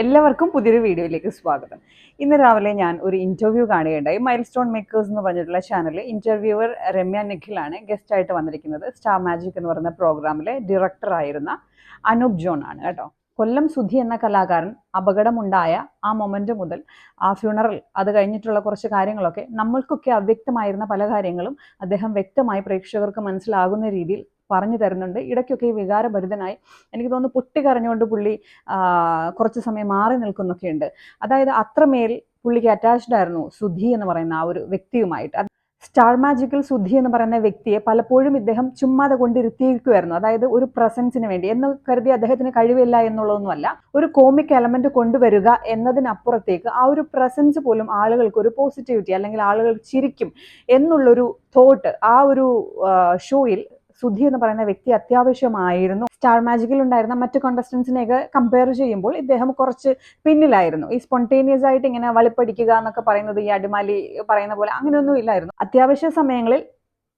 എല്ലാവർക്കും പുതിയൊരു വീഡിയോയിലേക്ക് സ്വാഗതം. ഇന്ന് രാവിലെ ഞാൻ ഒരു ഇന്റർവ്യൂ കാണുകയുണ്ടായി. മൈൽ സ്റ്റോൺ മേക്കേഴ്സ് എന്ന് പറഞ്ഞിട്ടുള്ള ചാനലിൽ ഇന്റർവ്യൂവർ രമ്യ നിഖിലാണ് ഗസ്റ്റായിട്ട് വന്നിരിക്കുന്നത്. സ്റ്റാർ മാജിക് എന്ന് പറയുന്ന പ്രോഗ്രാമിലെ ഡയറക്ടർ ആയിരുന്ന അനൂപ് ജോൺ ആണ് കേട്ടോ. കൊല്ലം സുധി എന്ന കലാകാരൻ അപകടമുണ്ടായ ആ മൊമെന്റ് മുതൽ ആ ഫ്യൂണറൽ അത് കഴിഞ്ഞിട്ടുള്ള കുറച്ച് കാര്യങ്ങളൊക്കെ നമ്മൾക്കൊക്കെ അവ്യക്തമായിരുന്ന പല കാര്യങ്ങളും അദ്ദേഹം വ്യക്തമായി പ്രേക്ഷകർക്ക് മനസ്സിലാകുന്ന രീതിയിൽ പറഞ്ഞു തരുന്നുണ്ട്. ഇടയ്ക്കൊക്കെ ഈ വികാരഭരിതനായി എനിക്ക് തോന്നുന്നു പൊട്ടിക്കരഞ്ഞുകൊണ്ട് പുള്ളി കുറച്ച് സമയം മാറി നിൽക്കുന്നൊക്കെയുണ്ട്. അതായത് അത്രമേൽ പുള്ളിക്ക് അറ്റാച്ച്ഡ് ആയിരുന്നു സുധി എന്ന് പറയുന്ന ആ ഒരു വ്യക്തിയുമായിട്ട്. സ്റ്റാർ മാജിക്കൽ സുധി എന്ന് പറയുന്ന വ്യക്തിയെ പലപ്പോഴും ഇദ്ദേഹം ചുമ്മാതെ കൊണ്ടിരുത്തിയിരിക്കുമായിരുന്നു അതായത് ഒരു പ്രസൻസിന് വേണ്ടി. എന്ന് കരുതി അദ്ദേഹത്തിന് കഴിവില്ല എന്നുള്ളതൊന്നുമല്ല. ഒരു കോമിക് എലമെന്റ് കൊണ്ടുവരിക എന്നതിനപ്പുറത്തേക്ക് ആ ഒരു പ്രസൻസ് പോലും ആളുകൾക്ക് ഒരു പോസിറ്റിവിറ്റി അല്ലെങ്കിൽ ആളുകൾ ചിരിക്കും എന്നുള്ളൊരു തോട്ട് ആ ഒരു ഷോയിൽ സുധി എന്ന് പറയുന്ന വ്യക്തി അത്യാവശ്യമായിരുന്നു. സ്റ്റാർ മാജിക്കിൽ ഉണ്ടായിരുന്ന മറ്റ് കോണ്ടസ്റ്റൻസിനെയൊക്കെ കമ്പയർ ചെയ്യുമ്പോൾ ഇദ്ദേഹം കുറച്ച് പിന്നിലായിരുന്നു. ഈ സ്പോണ്ടേനിയസ് ആയിട്ട് ഇങ്ങനെ വളിപ്പടിക്കുക എന്നൊക്കെ പറയുന്നത് ഈ അടിമാലി പറയുന്ന പോലെ അങ്ങനെയൊന്നും ഇല്ലായിരുന്നു. അത്യാവശ്യ സമയങ്ങളിൽ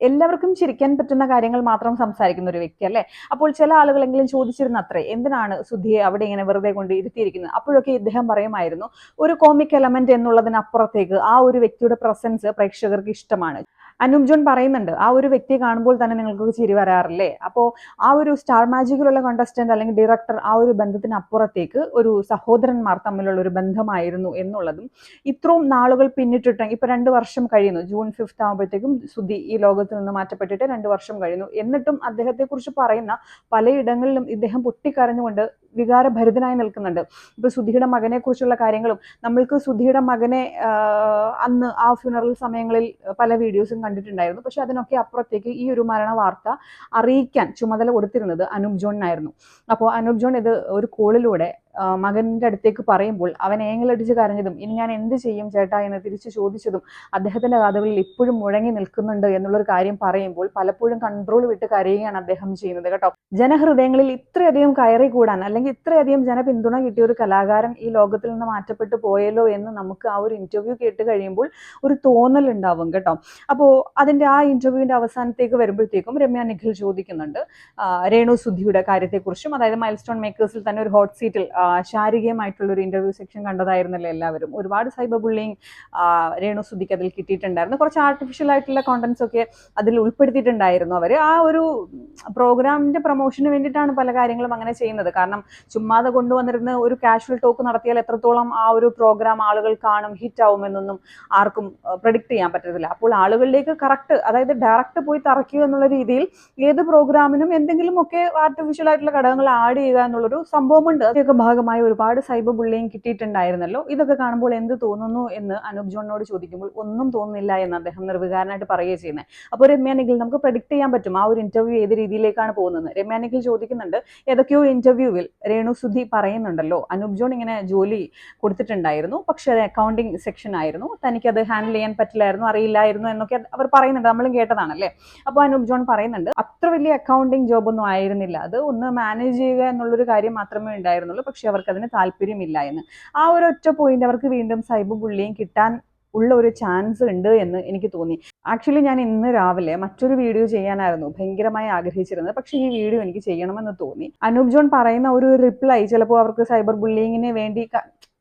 എല്ലാവർക്കും ചിരിക്കാൻ പറ്റുന്ന കാര്യങ്ങൾ മാത്രം സംസാരിക്കുന്ന ഒരു വ്യക്തി അല്ലേ? അപ്പോൾ ചില ആളുകളെങ്കിലും ചോദിച്ചിരുന്ന അത്രേ എന്തിനാണ് സുധിയെ അവിടെ ഇങ്ങനെ വെറുതെ കൊണ്ട് ഇരുത്തിയിരിക്കുന്നത്? അപ്പോഴൊക്കെ ഇദ്ദേഹം പറയുമായിരുന്നു ഒരു കോമിക് എലമെന്റ് എന്നുള്ളതിനപ്പുറത്തേക്ക് ആ ഒരു വ്യക്തിയുടെ പ്രസൻസ് പ്രേക്ഷകർക്ക് ഇഷ്ടമാണ്. അനൂപ് ജോൺ പറയുന്നുണ്ട് ആ ഒരു വ്യക്തിയെ കാണുമ്പോൾ തന്നെ നിങ്ങൾക്ക് ചിരി വരാറില്ലേ? അപ്പോൾ ആ ഒരു സ്റ്റാർ മാജിക്കിലുള്ള കണ്ടസ്റ്റന്റ് അല്ലെങ്കിൽ ഡയറക്ടർ ആ ഒരു ബന്ധത്തിന് അപ്പുറത്തേക്ക് ഒരു സഹോദരന്മാർ തമ്മിലുള്ള ഒരു ബന്ധമായിരുന്നു എന്നുള്ളതും ഇത്രയും നാളുകൾ പിന്നിട്ടിട്ട് ഇപ്പൊ രണ്ട് വർഷം കഴിയുന്നു ജൂൺ ഫിഫ്ത്ത് ആകുമ്പോഴത്തേക്കും സുധി ഈ ലോകത്തിൽ നിന്ന് മാറ്റപ്പെട്ടിട്ട് രണ്ട് വർഷം കഴിയുന്നു. എന്നിട്ടും അദ്ദേഹത്തെക്കുറിച്ച് പറയുന്ന പലയിടങ്ങളിലും ഇദ്ദേഹം പൊട്ടിക്കരഞ്ഞുകൊണ്ട് വികാരഭരിതനായി നിൽക്കുന്നുണ്ട്. ഇപ്പൊ സുധിയുടെ മകനെ കുറിച്ചുള്ള കാര്യങ്ങളും നമ്മൾക്ക് സുധിയുടെ മകനെ അന്ന് ആ ഫ്യൂണറൽ സമയങ്ങളിൽ പല വീഡിയോസും കണ്ടിട്ടുണ്ടായിരുന്നു. പക്ഷെ അതിനൊക്കെ അപ്പുറത്തേക്ക് ഈ ഒരു മരണ വാർത്ത അറിയിക്കാൻ ചുമതല കൊടുത്തിരുന്നത് അനൂപ് ജോണിനായിരുന്നു. അപ്പോൾ അനൂപ് ജോൺ ഇത് ഒരു കോളിലൂടെ മകന്റെ അടുത്തേക്ക് പറയുമ്പോൾ അവൻ ഏങ്ങലടിച്ച് കരഞ്ഞതും ഇനി ഞാൻ എന്ത് ചെയ്യും ചേട്ടാ? എന്ന് തിരിച്ചു ചോദിച്ചതും അദ്ദേഹത്തിന്റെ കഥകളിൽ ഇപ്പോഴും മുഴങ്ങി നിൽക്കുന്നുണ്ട് എന്നുള്ളൊരു കാര്യം പറയുമ്പോൾ പലപ്പോഴും കൺട്രോൾ വിട്ട് കരയുകയാണ് അദ്ദേഹം ചെയ്യുന്നത് കേട്ടോ. ജനഹൃദയങ്ങളിൽ ഇത്രയധികം കയറി കൂടാൻ അല്ലെങ്കിൽ ഇത്രയധികം ജനപിന്തുണ കിട്ടിയ ഒരു കലാകാരൻ ഈ ലോകത്തിൽ നിന്ന് മാറ്റപ്പെട്ടു പോയല്ലോ എന്ന് നമുക്ക് ആ ഒരു ഇന്റർവ്യൂ കേട്ട് കഴിയുമ്പോൾ ഒരു തോന്നൽ ഉണ്ടാവും കേട്ടോ. അപ്പോൾ അതിന്റെ ആ ഇന്റർവ്യൂവിന്റെ അവസാനത്തേക്ക് വരുമ്പോഴത്തേക്കും രമ്യ നിഖിൽ ചോദിക്കുന്നുണ്ട് രേണു സുധിയുടെ കാര്യത്തെക്കുറിച്ചും അതായത് മൈൽ സ്റ്റോൺ മേക്കേഴ്സിൽ തന്നെ ഒരു ഹോട്ട് സീറ്റിൽ ശാരീരികമായിട്ടുള്ള ഒരു ഇന്റർവ്യൂ സെക്ഷൻ കണ്ടതായിരുന്നല്ലോ എല്ലാവരും. ഒരുപാട് സൈബർ ബുള്ളിങ് രേണു സുധിക്ക് അതിൽ കിട്ടിയിട്ടുണ്ടായിരുന്നു. കുറച്ച് ആർട്ടിഫിഷ്യൽ ആയിട്ടുള്ള കോണ്ടന്റ്സ് ഒക്കെ അതിൽ ഉൾപ്പെടുത്തിയിട്ടുണ്ടായിരുന്നു അവർ. ആ ഒരു പ്രോഗ്രാമിന്റെ പ്രൊമോഷന് വേണ്ടിയിട്ടാണ് പല കാര്യങ്ങളും അങ്ങനെ ചെയ്യുന്നത്. കാരണം ചുമ്മാതെ കൊണ്ടുവന്നിരുന്ന ഒരു കാഷ്വൽ ടോക്ക് നടത്തിയാൽ എത്രത്തോളം ആ ഒരു പ്രോഗ്രാം ആളുകൾ കാണും ഹിറ്റ് ആവുമെന്നൊന്നും ആർക്കും പ്രഡിക്റ്റ് ചെയ്യാൻ പറ്റത്തില്ല. അപ്പോൾ ആളുകളിലേക്ക് കറക്റ്റ് അതായത് ഡയറക്റ്റ് പോയി തറയ്ക്കുക എന്നുള്ള രീതിയിൽ ഏത് പ്രോഗ്രാമിനും എന്തെങ്കിലുമൊക്കെ ആർട്ടിഫിഷ്യൽ ആയിട്ടുള്ള ഘടകങ്ങൾ ആഡ് ചെയ്യുക എന്നുള്ളൊരു സംഭവമുണ്ട്. അതിയൊക്കെ ഭാഗമായി ഒരുപാട് സൈബർ ബുള്ളിയും കിട്ടിയിട്ടുണ്ടായിരുന്നല്ലോ. ഇതൊക്കെ കാണുമ്പോൾ എന്ത് തോന്നുന്നു എന്ന് അനൂപ് ജോണിനോട് ചോദിക്കുമ്പോൾ ഒന്നും തോന്നുന്നില്ല എന്ന് അദ്ദേഹം നിർവികാരനായിട്ട് പറയുകയും ചെയ്യുന്നത് അപ്പോൾ രമ്യാനെങ്കിൽ നമുക്ക് പ്രഡിക്ട് ചെയ്യാൻ പറ്റും ആ ഒരു ഇന്റർവ്യൂ ഏത് രീതിയിലേക്കാണ് പോകുന്നത്. രമ്യാനെങ്കിൽ ചോദിക്കുന്നുണ്ട് ഏതൊക്കെയോ ഇന്റർവ്യൂവിൽ രേണു സുധി പറയുന്നുണ്ടല്ലോ. അനൂപ് ജോൺ ഇങ്ങനെ ജോലി കൊടുത്തിട്ടുണ്ടായിരുന്നു. പക്ഷെ അത് അക്കൗണ്ടിങ് സെക്ഷൻ ആയിരുന്നു. തനിക്കത് ഹാൻഡിൽ ചെയ്യാൻ പറ്റില്ലായിരുന്നു അറിയില്ലായിരുന്നു എന്നൊക്കെ അവർ പറയുന്നുണ്ട്. നമ്മളും കേട്ടതാണല്ലേ? അപ്പോൾ അനൂപ് ജോൺ പറയുന്നുണ്ട് അത്ര വലിയ അക്കൗണ്ടിങ് ജോബൊന്നും ആയിരുന്നില്ല. അത് ഒന്ന് മാനേജ് ചെയ്യുക എന്നുള്ളൊരു കാര്യം മാത്രമേ ഉണ്ടായിരുന്നുള്ളൂ. പക്ഷെ അവർക്ക് അതിന് താല്പര്യമില്ല എന്ന്. ആ ഒരു ഒറ്റ പോയിന്റ് അവർക്ക് വീണ്ടും സൈബർ ബുള്ളിയും കിട്ടാൻ ഉള്ള ഒരു ചാൻസ് ഉണ്ട് എന്ന് എനിക്ക് തോന്നി. ആക്ച്വലി ഞാൻ ഇന്ന് രാവിലെ മറ്റൊരു വീഡിയോ ചെയ്യാനായിരുന്നു ഭയങ്കരമായി ആഗ്രഹിച്ചിരുന്നത്. പക്ഷേ ഈ വീഡിയോ എനിക്ക് ചെയ്യണമെന്ന് തോന്നി. അനൂപ് ജോൺ പറയുന്ന ഒരു റിപ്ലൈ ചിലപ്പോൾ അവർക്ക് സൈബർ ബുള്ളിങ്ങിന് വേണ്ടി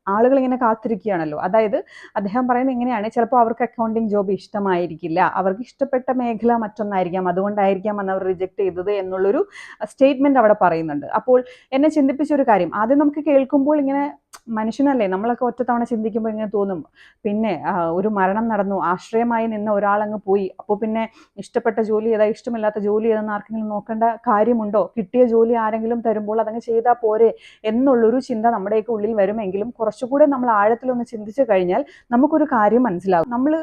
ആളുകൾ ഇങ്ങനെ കാത്തിരിക്കുകയാണല്ലോ. അതായത് അദ്ദേഹം പറയുന്നത് എങ്ങനെയാണ് ചിലപ്പോൾ അവർക്ക് അക്കൗണ്ടിങ് ജോബ് ഇഷ്ടമായിരിക്കില്ല. അവർക്ക് ഇഷ്ടപ്പെട്ട മേഖല മറ്റൊന്നായിരിക്കാം അതുകൊണ്ടായിരിക്കാം അന്ന് അവർ റിജക്ട് ചെയ്തത് എന്നുള്ളൊരു സ്റ്റേറ്റ്മെന്റ് അവിടെ പറയുന്നുണ്ട്. അപ്പോൾ എന്നെ ചിന്തിപ്പിച്ച ഒരു കാര്യം ആദ്യം നമുക്ക് കേൾക്കുമ്പോൾ ഇങ്ങനെ മനുഷ്യനല്ലേ? നമ്മളൊക്കെ ഒറ്റത്തവണ ചിന്തിക്കുമ്പോൾ ഇങ്ങനെ തോന്നും. പിന്നെ ഒരു മരണം നടന്നു ആശ്രയമായി നിന്ന ഒരാളങ്ങ് പോയി. അപ്പോൾ പിന്നെ ഇഷ്ടപ്പെട്ട ജോലി ഏതാ? ഇഷ്ടമില്ലാത്ത ജോലി ഏതെന്ന് ആർക്കെങ്കിലും നോക്കേണ്ട കാര്യമുണ്ടോ? കിട്ടിയ ജോലി ആരെങ്കിലും തരുമ്പോൾ അതങ്ങ് ചെയ്താൽ പോരെ എന്നുള്ളൊരു ചിന്ത നമ്മുടെയൊക്കെ ഉള്ളിൽ വരുമെങ്കിലും കുറച്ചുകൂടെ നമ്മൾ ആഴത്തിലൊന്ന് ചിന്തിച്ചു കഴിഞ്ഞാൽ നമുക്കൊരു കാര്യം മനസ്സിലാകും നമ്മൾ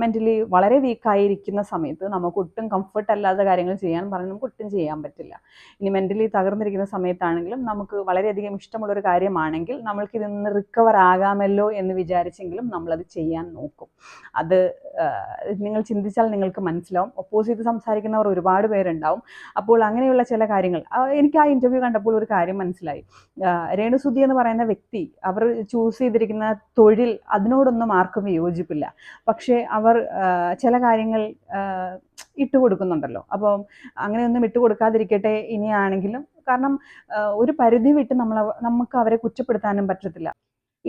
മെന്റലി വളരെ വീക്കായിരിക്കുന്ന സമയത്ത് നമുക്ക് ഒട്ടും കംഫർട്ട് അല്ലാത്ത കാര്യങ്ങൾ ചെയ്യാൻ പറഞ്ഞു നമുക്ക് ഒട്ടും ചെയ്യാൻ പറ്റില്ല. ഇനി മെന്റലി തകർന്നിരിക്കുന്ന സമയത്താണെങ്കിലും നമുക്ക് വളരെയധികം ഇഷ്ടമുള്ളൊരു കാര്യമാണെങ്കിൽ നമ്മൾക്ക് ഇതിൽ നിന്ന് റിക്കവർ ആകാമല്ലോ എന്ന് വിചാരിച്ചെങ്കിലും നമ്മളത് ചെയ്യാൻ നോക്കും. അത് നിങ്ങൾ ചിന്തിച്ചാൽ നിങ്ങൾക്ക് മനസ്സിലാവും. ഒപ്പോസിറ്റ് സംസാരിക്കുന്നവർ ഒരുപാട് പേരുണ്ടാവും. അപ്പോൾ അങ്ങനെയുള്ള ചില കാര്യങ്ങൾ എനിക്ക് ആ ഇന്റർവ്യൂ കണ്ടപ്പോൾ ഒരു കാര്യം മനസ്സിലായി. രേണുസുദ്ധി എന്ന് പറയുന്ന വ്യക്തി അവർ ചൂസ് ചെയ്തിരിക്കുന്ന തൊഴിൽ അതിനോടൊന്നും ആർക്കും വിയോജിപ്പില്ല പക്ഷേ അവർ ചില കാര്യങ്ങൾ ഇട്ടു കൊടുക്കുന്നുണ്ടല്ലോ. അപ്പം അങ്ങനെയൊന്നും ഇട്ടുകൊടുക്കാതിരിക്കട്ടെ ഇനിയാണെങ്കിലും. കാരണം ഒരു പരിധി വിട്ട് നമ്മൾ നമുക്ക് അവരെ കുറ്റപ്പെടുത്താനും പറ്റത്തില്ല.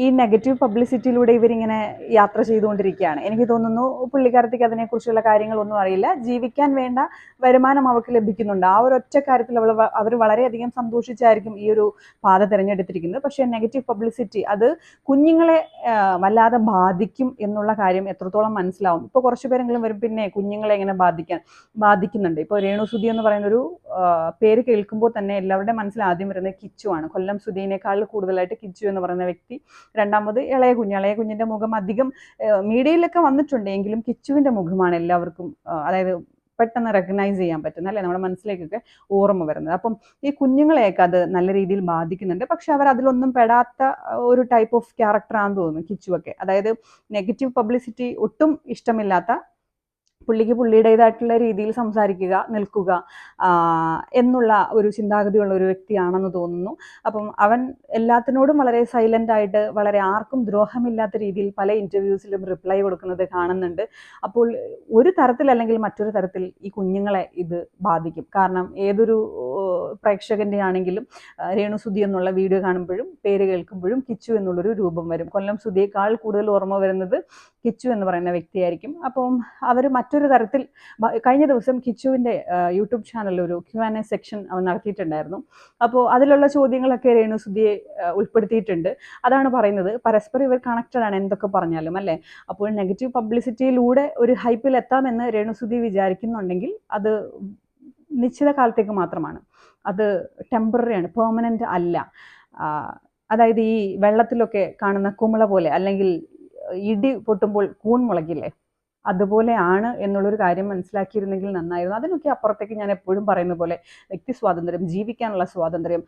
ഈ നെഗറ്റീവ് പബ്ലിസിറ്റിയിലൂടെ ഇവരിങ്ങനെ യാത്ര ചെയ്തുകൊണ്ടിരിക്കുകയാണ്. എനിക്ക് തോന്നുന്നു പുള്ളിക്കാരത്തേക്ക് അതിനെക്കുറിച്ചുള്ള കാര്യങ്ങളൊന്നും അറിയില്ല. ജീവിക്കാൻ വേണ്ട വരുമാനം അവർക്ക് ലഭിക്കുന്നുണ്ട്. ആ ഒരു ഒറ്റ കാര്യത്തിൽ അവൾ അവർ വളരെയധികം സന്തോഷിച്ചായിരിക്കും ഈ ഒരു പാത തിരഞ്ഞെടുത്തിരിക്കുന്നത്. പക്ഷേ നെഗറ്റീവ് പബ്ലിസിറ്റി അത് കുഞ്ഞുങ്ങളെ വല്ലാതെ ബാധിക്കും എന്നുള്ള കാര്യം എത്രത്തോളം മനസ്സിലാവും. ഇപ്പോൾ കുറച്ച് പേരെങ്കിലും വരും പിന്നെ കുഞ്ഞുങ്ങളെ എങ്ങനെ ബാധിക്കാൻ ബാധിക്കുന്നുണ്ട്. ഇപ്പോൾ രേണുസുതി എന്ന് പറയുന്ന ഒരു പേര് കേൾക്കുമ്പോൾ തന്നെ എല്ലാവരുടെയും മനസ്സിൽ ആദ്യം വരുന്നത് കിച്ചു ആണ്. കൊല്ലം സുധീനേക്കാൾ കൂടുതലായിട്ട് കിച്ചു എന്ന് പറയുന്ന വ്യക്തി രണ്ടാമത് ഇളയ കുഞ്ഞ്. ഇളയ കുഞ്ഞിന്റെ മുഖം അധികം മീഡിയയിലൊക്കെ വന്നിട്ടുണ്ട്. എങ്കിലും കിച്ചുവിന്റെ മുഖമാണ് എല്ലാവർക്കും അതായത് പെട്ടെന്ന് റെക്കഗ്നൈസ് ചെയ്യാൻ പറ്റുന്ന അല്ലെ? നമ്മുടെ മനസ്സിലേക്കൊക്കെ ഓർമ്മ വരുന്നത്. അപ്പം ഈ കുഞ്ഞുങ്ങളെയൊക്കെ അത് നല്ല രീതിയിൽ ബാധിക്കുന്നുണ്ട്. പക്ഷെ അവർ അതിലൊന്നും പെടാത്ത ഒരു ടൈപ്പ് ഓഫ് ക്യാരക്ടറാണെന്ന് തോന്നുന്നു കിച്ചുവൊക്കെ. അതായത് നെഗറ്റീവ് പബ്ലിസിറ്റി ഒട്ടും ഇഷ്ടമില്ലാത്ത പുള്ളിക്ക് പുള്ളിയുടേതായിട്ടുള്ള രീതിയിൽ സംസാരിക്കുക നിൽക്കുക എന്നുള്ള ഒരു ചിന്താഗതിയുള്ള ഒരു വ്യക്തിയാണെന്ന് തോന്നുന്നു. അപ്പം അവൻ എല്ലാത്തിനോടും വളരെ സൈലന്റ് ആയിട്ട് വളരെ ആർക്കും ദ്രോഹമില്ലാത്ത രീതിയിൽ പല ഇന്റർവ്യൂസിലും റിപ്ലൈ കൊടുക്കുന്നത് കാണുന്നുണ്ട്. അപ്പോൾ ഒരു തരത്തിൽ അല്ലെങ്കിൽ മറ്റൊരു തരത്തിൽ ഈ കുഞ്ഞുങ്ങളെ ഇത് ബാധിക്കും. കാരണം ഏതൊരു പ്രേക്ഷകന്റെ ആണെങ്കിലും രേണു സുധി എന്നുള്ള വീഡിയോ കാണുമ്പോഴും പേര് കേൾക്കുമ്പോഴും കിച്ചു എന്നുള്ളൊരു രൂപം വരും. കൊല്ലം സുധിയേക്കാൾ കൂടുതൽ ഓർമ്മ വരുന്നത് കിച്ചു എന്ന് പറയുന്ന വ്യക്തിയായിരിക്കും. അപ്പം അവർ മറ്റൊരു തരത്തിൽ കഴിഞ്ഞ ദിവസം കിച്ചുവിന്റെ യൂട്യൂബ് ചാനലിൽ ഒരു ക്യു ആൻ എ സെക്ഷൻ അവൻ നടത്തിയിട്ടുണ്ടായിരുന്നു. അപ്പോൾ അതിലുള്ള ചോദ്യങ്ങളൊക്കെ രേണു സുധിയെ ഉൾപ്പെടുത്തിയിട്ടുണ്ട്. അതാണ് പറയുന്നത് പരസ്പരം ഇവർ കണക്റ്റഡ് ആണ് എന്തൊക്കെ പറഞ്ഞാലും അല്ലേ? അപ്പോൾ നെഗറ്റീവ് പബ്ലിസിറ്റിയിലൂടെ ഒരു ഹൈപ്പിൽ എത്താമെന്ന് രേണുസുതി വിചാരിക്കുന്നുണ്ടെങ്കിൽ അത് നിശ്ചിത കാലത്തേക്ക് മാത്രമാണ്. അത് ടെമ്പററി ആണ് പെർമനന്റ് അല്ല. അതായത് ഈ വെള്ളത്തിലൊക്കെ കാണുന്ന കുമിള പോലെ അല്ലെങ്കിൽ ഇടി പൊട്ടുമ്പോൾ കൂൺ മുളകില്ലേ? അതുപോലെ ആണ് എന്നുള്ളൊരു കാര്യം മനസ്സിലാക്കിയിരുന്നെങ്കിൽ നന്നായിരുന്നു. അതിനൊക്കെ അപ്പുറത്തേക്ക് ഞാൻ എപ്പോഴും പറയുന്ന പോലെ വ്യക്തി സ്വാതന്ത്ര്യം ജീവിക്കാനുള്ള സ്വാതന്ത്ര്യം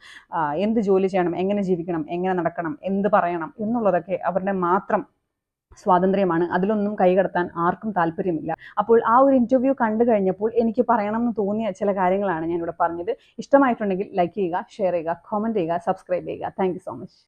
എന്ത് ജോലി ചെയ്യണം എങ്ങനെ ജീവിക്കണം എങ്ങനെ നടക്കണം എന്ത് പറയണം എന്നുള്ളതൊക്കെ അവരുടെ മാത്രം സ്വാതന്ത്ര്യമാണ്. അതിലൊന്നും കൈകടത്താൻ ആർക്കും താല്പര്യമില്ല. അപ്പോൾ ആ ഒരു ഇന്റർവ്യൂ കണ്ടു കഴിഞ്ഞപ്പോൾ എനിക്ക് പറയണം എന്ന് തോന്നിയ ചില കാര്യങ്ങളാണ് ഞാനിവിടെ പറഞ്ഞത്. ഇഷ്ടമായിട്ടുണ്ടെങ്കിൽ ലൈക്ക് ചെയ്യുക ഷെയർ ചെയ്യുക കോമന്റ് ചെയ്യുക സബ്സ്ക്രൈബ് ചെയ്യുക. Thank so much